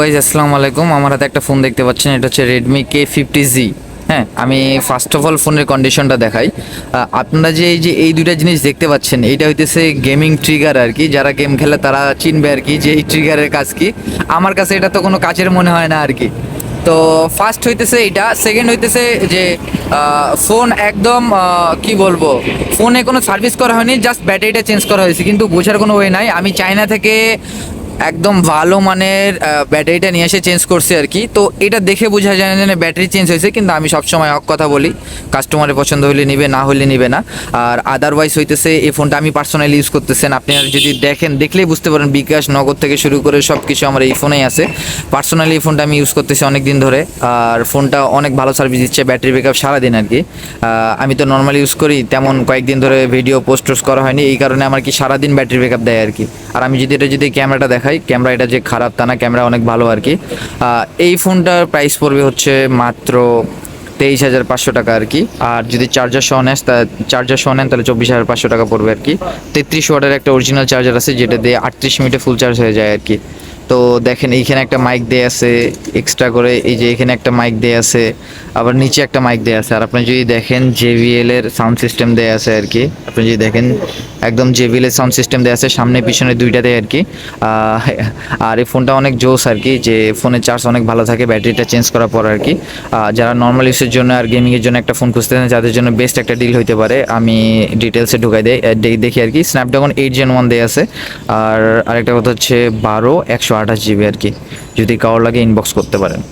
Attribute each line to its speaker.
Speaker 1: Guys আসসালামু আলাইকুম। আমার হাতে একটা ফোন দেখতে পাচ্ছেন, এটা হচ্ছে রেডমি কে ফিফটি জি হ্যাঁ আমি ফার্স্ট অফ অল ফোনের কন্ডিশনটা দেখাই। আপনারা যে এই যে এই দুইটা জিনিস দেখতে পাচ্ছেন এইটা হইতেছে গেমিং ট্রিগার আর কি। যারা গেম খেলে তারা চিনবে আর কি যে এই ট্রিগারের কাজ কি। আমার কাছে এটা তো কোনো কাজের মনে হয় না আর কি। তো ফার্স্ট হইতেছে এটা সেকেন্ড হইতেছে যে ফোন একদম কি বলব ফোনে কোনো সার্ভিস করা হয়নি জাস্ট ব্যাটারিটা চেঞ্জ করা হয়েছে। কিন্তু বোঝার কোনো ওয়ে নাই। আমি চায়না থেকে একদম ভালো মানের ব্যাটারিটা নিয়ে এসে চেঞ্জ করছি আর কি। তো এটা দেখে বোঝা যায় না যে ব্যাটারি চেঞ্জ হয়েছে, কিন্তু আমি সবসময় হক কথা বলি কাস্টমারের পছন্দ হলে নিবে, না হলে নিবে না। আর আদারওয়াইজ হইতেছে, এই ফোনটা আমি পার্সোনালি ইউজ করতেছেন। আপনি আর যদি দেখেন, দেখলেই বুঝতে পারেন, বিকাশ, নগদ থেকে শুরু করে সব কিছু আমার এই ফোনেই আছে। পার্সোনালি এই ফোনটা আমি ইউজ করতেছি অনেক দিন ধরে, আর ফোনটা অনেক ভালো সার্ভিস দিচ্ছে ব্যাটারি ব্যাকআপ সারাদিন আর কি। আমি তো নর্মালি ইউজ করি, তেমন কয়েকদিন ধরে ভিডিও পোস্ট টোস্ট করা হয়নি, এই কারণে আমার কি সারাদিন ব্যাটারি ব্যাকআপ দেয় আর কি। আর আমি যদি এটা যদি ক্যামেরাটা দেখাই। ক্যামেরা এটা যে খারাপ তা না, ক্যামেরা অনেক ভালো আর কি। এই ফোনটার প্রাইস পড়বে হচ্ছে মাত্র তেইশ হাজার পাঁচশো টাকা আর কি। আর যদি চার্জার সহ তা চার্জার সহ নেন, তাহলে চব্বিশ হাজার পাঁচশো টাকা পড়বে আর কি। তেত্রিশ ওয়াটের একটা অরিজিনাল চার্জার আছে, যেটা দিয়ে আটত্রিশ মিনিটে ফুল চার্জ হয়ে যায় আর কি। তো দেখেন, এইখানে একটা মাইক দেয়া আছে এক্সট্রা করে। এই যে এখানে একটা মাইক দেয়া আছে, আবার নিচে একটা মাইক দেয়া আছে। আর আপনি যদি দেখেন জেভিএল এর সাউন্ড সিস্টেম দেয়া আছে আর কি। আপনি যদি দেখেন একদম এর সাউন্ড সিস্টেম দেওয়া আছে সামনে পিছনে দুইটাতে আর কি। আর এই ফোনটা অনেক জোস আর কি যে ফোনের চার্জ অনেক ভালো থাকে ব্যাটারিটা চেঞ্জ করার পর আর কি। যারা নর্মাল ইউজের জন্য আর গেমিংয়ের জন্য একটা ফোন খুঁজতে খুঁজতেছেন যাদের জন্য বেস্ট একটা ডিল হইতে পারে আমি ডিটেলসে ঢুকাই দেই আহ, দে- দেখি আর কি। স্ন্যাপড্রাগন এইট জেন ওয়ান দেয়া আছে আর আরেকটা কথা হচ্ছে বারো একশো আঠাশ জিবি আর কি যদি কারোর লাগে ইনবক্স করতে পারেন।